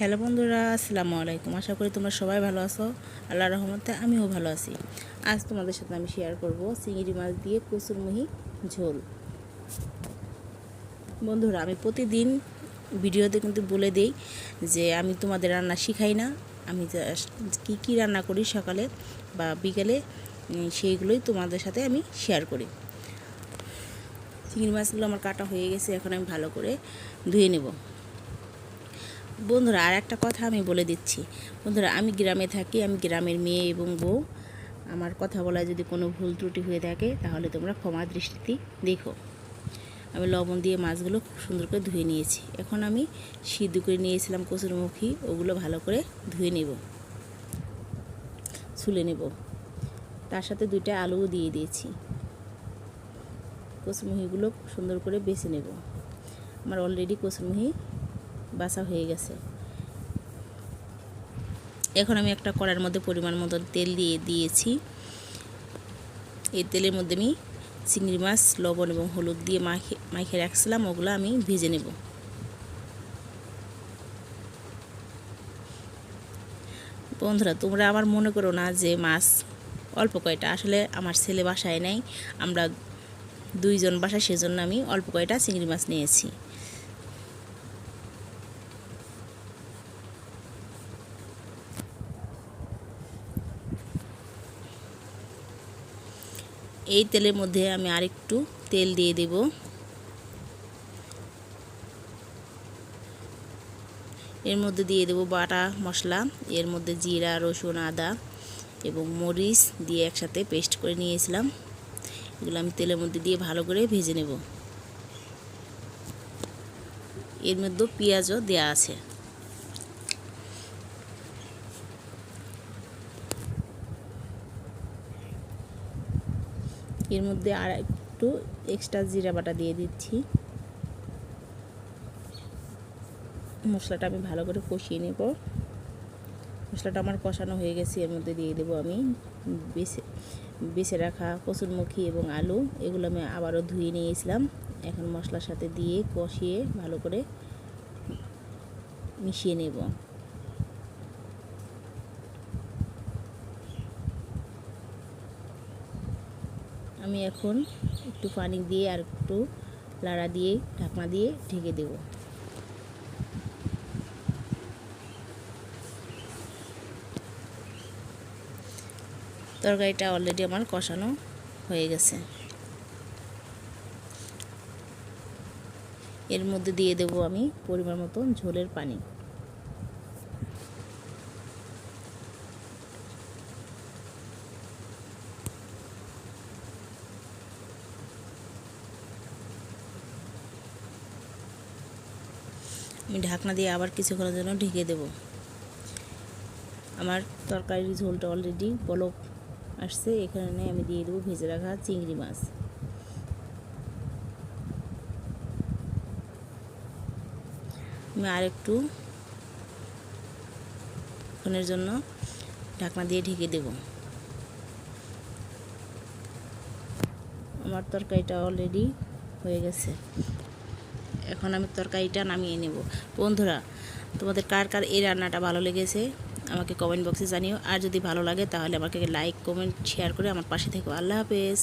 Hello বন্ধুরা, আসসালামু আলাইকুম। আশা করি তোমরা সবাই ভালো আছো। আল্লাহ রহমতে আমিও ভালো আছি। আজ তোমাদের সাথে আমি শেয়ার করব চিংড়ি মাছ দিয়ে কচুরমুহি ঝোল। বন্ধুরা, আমি প্রতিদিন ভিডিওতে কিন্তু বলে দিই যে আমি তোমাদের রান্না শিখাই না। আমি কী কী রান্না করি সকালে বা বিকেলে সেইগুলোই তোমাদের সাথে আমি শেয়ার করি। চিংড়ি মাছগুলো আমার কাটা হয়ে গেছে, এখন আমি ভালো করে ধুয়ে নেব। বন্ধুরা আর একটা কথা আমি বলে দিচ্ছি। বন্ধুরা, আমি গ্রামে থাকি, আমি গ্রামের মেয়ে এবং বউ। আমার কথা বলায় যদি কোনো ভুল ত্রুটি হয়ে থাকে, তাহলে তোমরা ক্ষমা দৃষ্টিতে দেখো। আমি লবণ দিয়ে মাছগুলো খুব সুন্দর করে ধুয়ে নিয়েছি। এখন আমি সিদ্ধ করে নিয়েছিলাম কচুরমুখী, ওগুলো ভালো করে ধুয়ে নেব ছুলে নেব। তার সাথে দুইটা আলুও দিয়ে দিয়েছি। কচুরমুখিগুলো খুব সুন্দর করে বেছে নেব। আমার অলরেডি কচুরমুখি বাছা হয়ে গেছে। এখন আমি একটা কড়ার মধ্যে পরিমাণ মতো তেল দিয়ে দিয়েছি। এই তেলের মধ্যে আমি চিংড়ি মাছ, লবণ এবং হলুদ দিয়ে মাখে মাখে রাখছিলাম। ওগুলো আমি ভেজে নেব। বন্ধুরা, তোমরা আমার মনে করো না যে মাছ অল্প কয়টা? আসলে আমার ছেলে বাসায় নেই। আমরা দুইজন বাসায়, সেজন্য আমি অল্প কয়টা চিংড়ি মাছ নিয়েছি। এই তেলের মধ্যে আমি আরেকটু তেল দিয়ে দেব। এর মধ্যে দিয়ে দেব বাটা মশলা, এর মধ্যে জিরা, রসুন, আদা এবং মরিচ দিয়ে একসাথে পেস্ট করে নিয়েছিলাম। এগুলো আমি তেলের মধ্যে দিয়ে ভালো করে ভেজে নেব। এর মধ্যে পেঁয়াজও দেওয়া আছে। এর মধ্যে আর একটু এক্সট্রা জিরা বাটা দিয়ে দিচ্ছি। মশলাটা আমি ভালো করে কষিয়ে নেব। মশলাটা আমার কষানো হয়ে গেছে, এর মধ্যে দিয়ে দেবো আমি বেছে বেছে রাখা কচুরমুখী এবং আলু। এগুলো আমি আবারও ধুয়ে নিয়েছিলাম। এখন মশলার সাথে দিয়ে কষিয়ে ভালো করে মিশিয়ে নেব। আমি এখন একটু পানি দিয়ে আর একটু লাড়া দিয়ে, ঢাকনা দিয়ে ঢেকে দেব। তরকারিটা অলরেডি আমার কষানো হয়ে গেছে। এর মধ্যে দিয়ে দেব আমি পরিমাণ মতন ঝোলের পানি। আমি ঢাকনা দিয়ে আবার কিছুক্ষণের জন্য ঢেকে দেব। আমার তরকারির ঝোলটা অলরেডি বলক আসছে, এখানে আমি দিয়ে দেবো ভেজে রাখা চিংড়ি মাছ। আমি আরেকটু ক্ষণের জন্য ঢাকনা দিয়ে ঢেকে দেব। আমার তরকারিটা অলরেডি হয়ে গেছে। এখন আমি তরকারিটা নামিয়ে নেব। বন্ধুরা, তোমাদের কার কার এই রান্নাটা ভালো লেগেছে আমাকে কমেন্ট বক্সে জানিও। আর যদি ভালো লাগে তাহলে আমাকে লাইক কমেন্ট শেয়ার করে আমার পাশে থেকে। আল্লাহ হাফেজ।